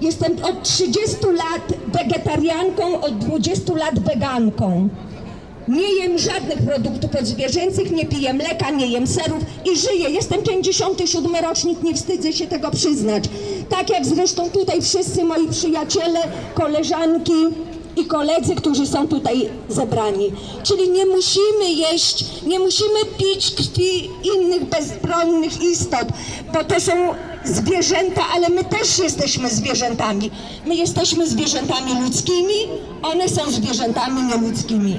Jestem od 30 lat wegetarianką, od 20 lat weganką. Nie jem żadnych produktów odzwierzęcych, nie piję mleka, nie jem serów i żyję. Jestem 57 rocznik, nie wstydzę się tego przyznać. Tak jak zresztą tutaj wszyscy moi przyjaciele, koleżanki i koledzy, którzy są tutaj zebrani. Czyli nie musimy jeść, nie musimy pić krwi innych bezbronnych istot, bo to są zwierzęta, ale my też jesteśmy zwierzętami. My jesteśmy zwierzętami ludzkimi, one są zwierzętami nieludzkimi.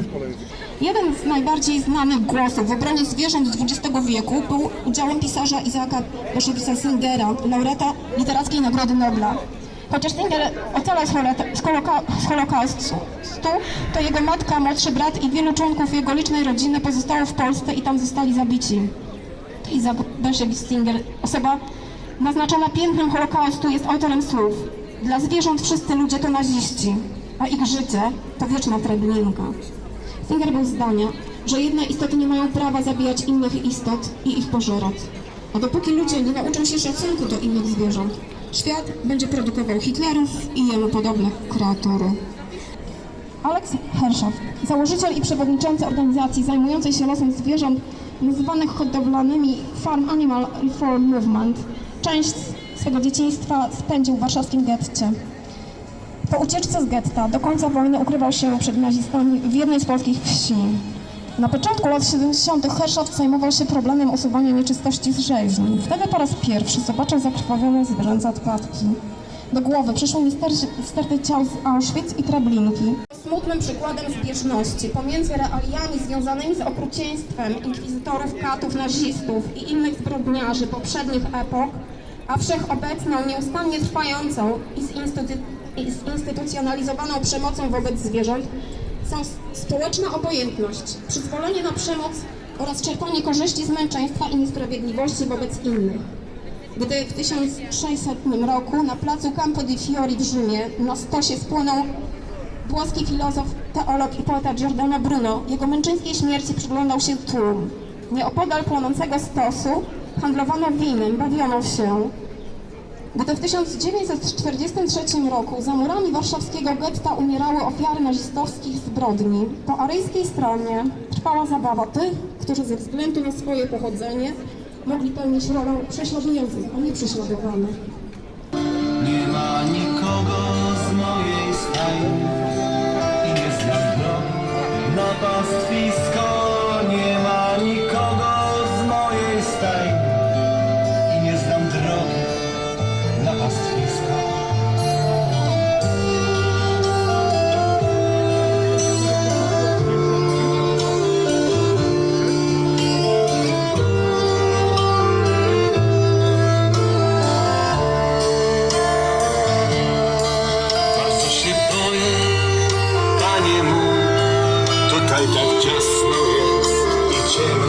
Jeden z najbardziej znanych głosów w obronie zwierząt XX wieku był udziałem pisarza Izaaka Bashevisa Singera, laureata Literackiej Nagrody Nobla. Chociaż Singer ocalał z, holoka- z, holoka- z Holokaustu, to jego matka, młodszy brat i wielu członków jego licznej rodziny pozostało w Polsce i tam zostali zabici. Isaac Bashevis Singer, osoba naznaczona piętnem Holokaustu, jest autorem słów Dla zwierząt wszyscy ludzie to naziści, a ich życie to wieczna treblinka. Singer był zdania, że jedne istoty nie mają prawa zabijać innych istot i ich pożerać. A dopóki ludzie nie nauczą się szacunku do innych zwierząt, świat będzie produkował Hitlerów i jemu podobne kreatury. Alex Hershow, założyciel i przewodniczący organizacji zajmującej się losem zwierząt nazywanych hodowlanymi Farm Animal Reform Movement, część swego dzieciństwa spędził w warszawskim getcie. Po ucieczce z getta do końca wojny ukrywał się przed nazistami w jednej z polskich wsi. Na początku lat 70. Hershow zajmował się problemem usuwania nieczystości z rzeźni. Wtedy po raz pierwszy zobaczył zakrwawione zwierzęce odpadki. Do głowy przyszło mi ster- sterty ciał z Auschwitz i Treblinki. Smutnym przykładem zbieżności pomiędzy realiami związanymi z okrucieństwem inkwizytorów, katów, nazistów i innych zbrodniarzy poprzednich epok, a wszechobecną, nieustannie trwającą i zinstytu- i zinstytucjonalizowaną przemocą wobec zwierząt są społeczna obojętność, przyzwolenie na przemoc oraz czerpanie korzyści z męczeństwa i niesprawiedliwości wobec innych. Gdy w 1600 roku na placu Campo di Fiori w Rzymie na stosie spłonął włoski filozof, teolog i poeta Giordano Bruno, jego męczeńskiej śmierci przyglądał się tłum. Nieopodal płonącego stosu handlowano winem, bawiono się. Gdy w 1943 roku za murami warszawskiego getta umierały ofiary nazistowskich zbrodni, po aryjskiej stronie trwała zabawa tych, którzy ze względu na swoje pochodzenie mogli pełnić rolę prześladujących, a nie prześladowanych. Nie ma nikogo panie mój, tutaj tak ciasno jest i ciemno.